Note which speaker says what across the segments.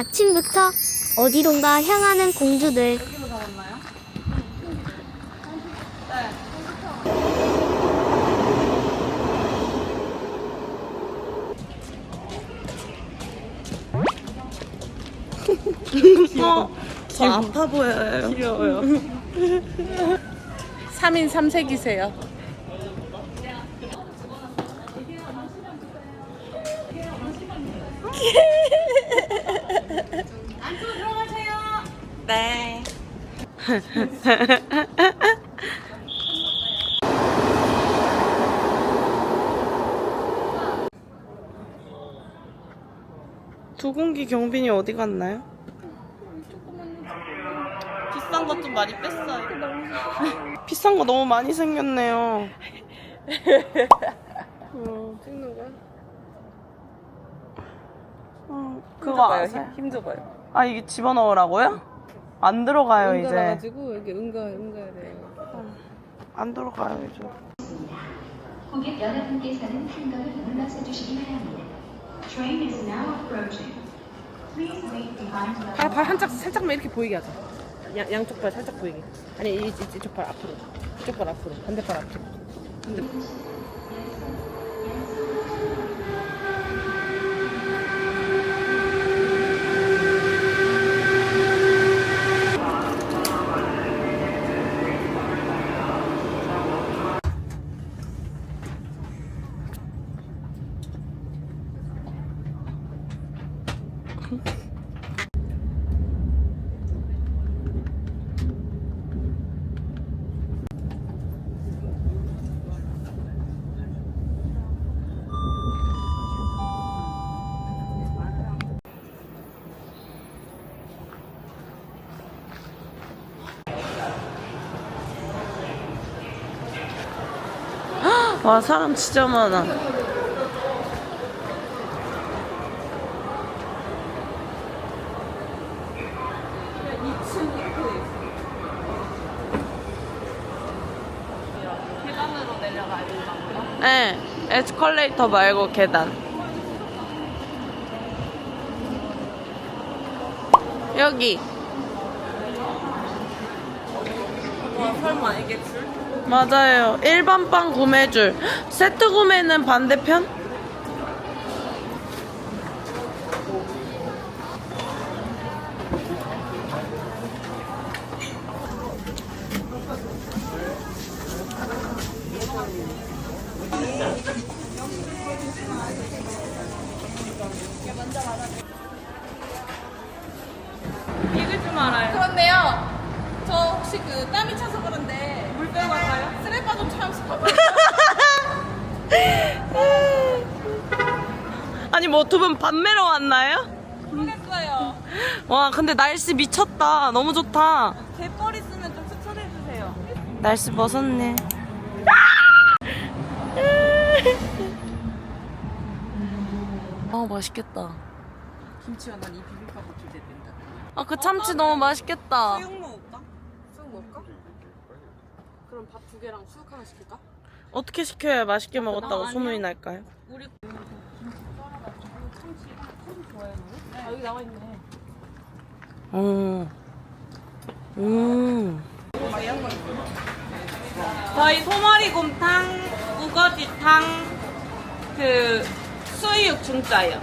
Speaker 1: 아침부터 어디론가 향하는 공주들.
Speaker 2: 어, 저 아파 보여요.
Speaker 3: 귀여워요. 3인 3색이세요.
Speaker 2: 네. 두공기 경빈이 어디 갔나요? 비싼 것 좀 많이 뺐어요. 비싼 거 너무 많이 생겼네요. 어,
Speaker 3: 찍는 거야?
Speaker 2: 어, 그거 아세요?
Speaker 3: 힘 줘봐요.
Speaker 2: 아 이게 집어넣으라고요? 안 들어가요 이제.
Speaker 3: 응가가지고 이렇게 응가 응가야 돼요.
Speaker 2: 안 들어가요 이제.
Speaker 4: 고객 여러분께서는 한가를 눌러서 주시기 바랍니다. Train is now approaching. Please wait behind the
Speaker 3: 발, 발 한짝 살짝만 이렇게 보이게 하자. 양, 양쪽 발 살짝 보이게. 아니 이, 이, 이쪽 발 앞으로. 이쪽 발 앞으로. 반대 발 앞으로. 반대.
Speaker 2: 와 사람 진짜 많아. 네, 에스컬레이터 말고 계단. 여기.
Speaker 3: 와 설마 이게 줄?
Speaker 2: 맞아요. 일반 빵 구매줄. 세트 구매는 반대편?
Speaker 3: 이거 좀 알아요. 그런데요. 저 혹시 그 땀이 차서 그런데
Speaker 2: 아니 뭐 두 분 밤매러 왔나요?
Speaker 3: 모르겠어요.
Speaker 2: 와 근데 날씨 미쳤다. 너무 좋다.
Speaker 3: 갯벌 있으면 좀 추천해 주세요.
Speaker 2: 날씨 벗었네. 아 맛있겠다.
Speaker 3: 김치와 난이 비빔밥이 기대된다.
Speaker 2: 아 그 참치 너무 맛있겠다.
Speaker 3: 수육 먹을까? 수육 먹을까? 그럼 밥 두 개랑 수육 하나 시킬까?
Speaker 2: 어떻게 시켜야 맛있게 먹었다고 소문이 날까요?
Speaker 3: 우리? 아 여기 나와 있네.
Speaker 2: 오. 음.
Speaker 5: 저희 소머리곰탕, 우거지탕, 그 수육 중짜요.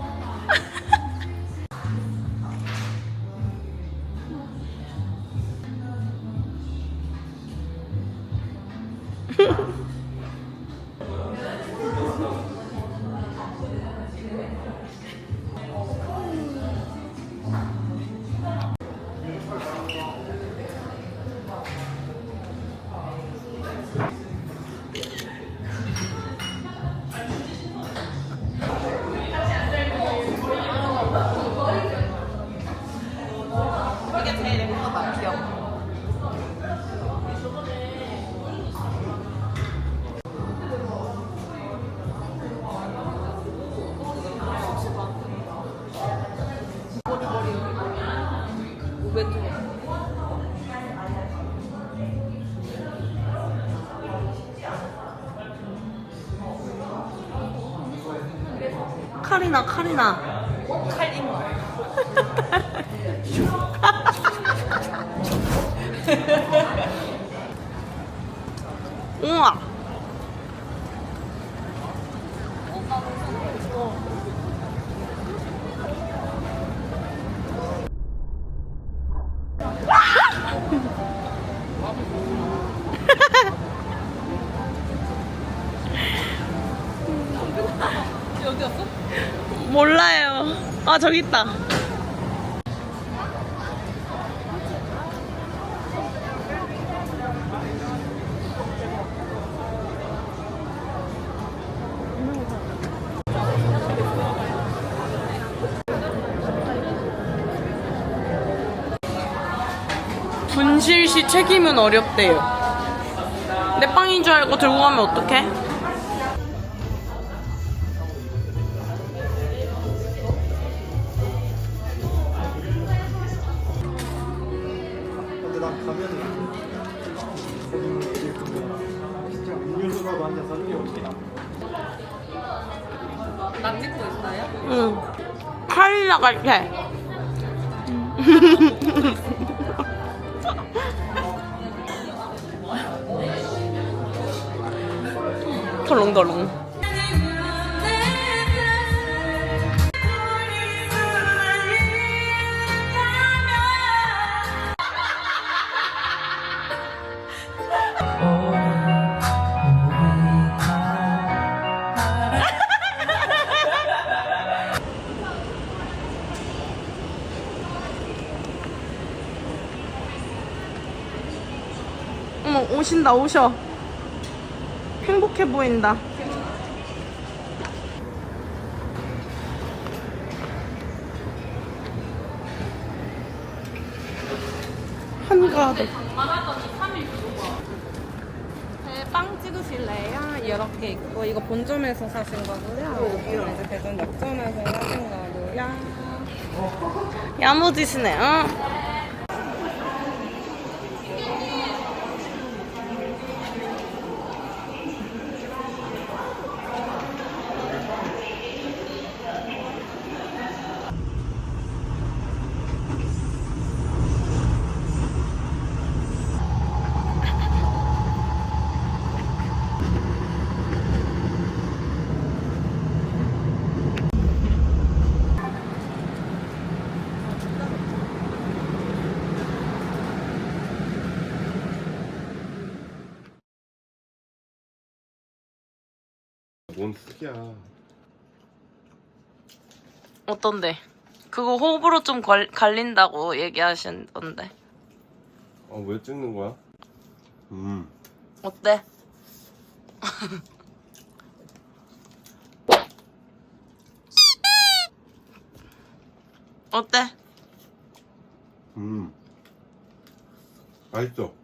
Speaker 2: 카리나 카리나. 우와 몰라요. 아, 저기 있다. 분실 시 책임은 어렵대요. 내 빵인 줄 알고 들고 가면 어떡해?
Speaker 6: 음료수라도 한잔 사는 게 어떻게
Speaker 3: 나 찍고 있어요?
Speaker 2: 응. 카리나 같아. 덜렁덜렁. 오신다, 오셔. 행복해 보인다. 한가득.
Speaker 3: 네, 빵 찍으실래요? 이렇게 있고 이거 본점에서 사신 거고요. 여기는 이제 대전 역전에서 사신 거고요.
Speaker 2: 야무지시네요.
Speaker 7: 뭔 쓰기야.
Speaker 2: 어떤데? 그거 호불호 좀 걸, 갈린다고 얘기하시던데.
Speaker 7: 아, 왜 찍는 거야? 음.
Speaker 2: 어때? 어때?
Speaker 7: 음. 맛있어.